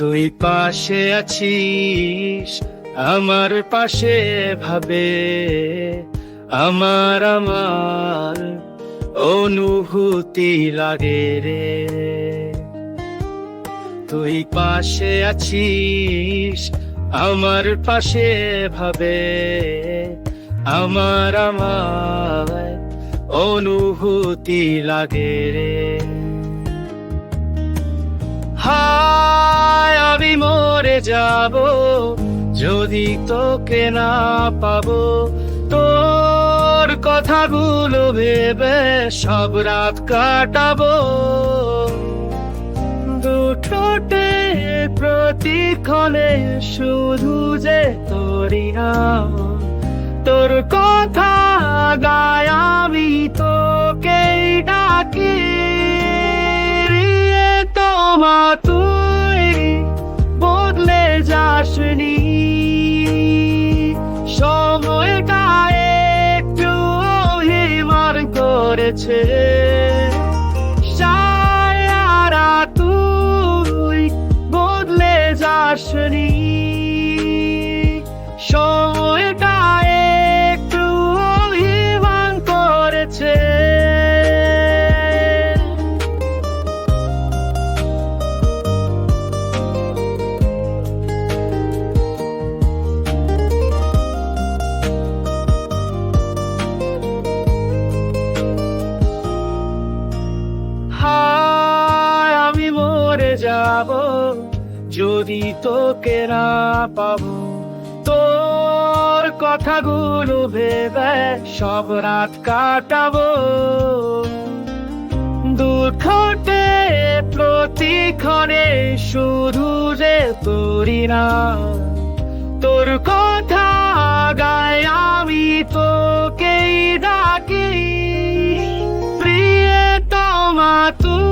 তুই পাশে আছিস, আমার পাশে ভাবে। আমার আমার অনুভূতি লাগে রে। তুই পাশে আছিস, আমার পাশে ভাবে। আমার আমার অনুভূতি লাগে রে। হায় যাব, যদি তোকে না পাবো, তোর কথাগুলো ভেবে সব রাত কাটাবো। দুঠোটে প্রতিক্ষণে শুধু যে নাম, তোর কথা গায় আমি করেছে। সায়ারা তুই বদলে যাসনি। সময়টা যাব যদি তোকে না পাবো। তোর কথাগুলো ভেবে সব রাত কাটাবো। দুঃখটে প্রতিক্ষণে শুধু যে তোরি না, তোর কথা গায় আমি তোকেই ডাকি। প্রিয়তমা, তুই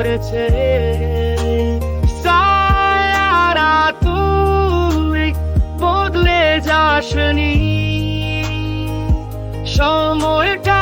করেছে সায়ারা তুই বদলে যাসনি। সময়টা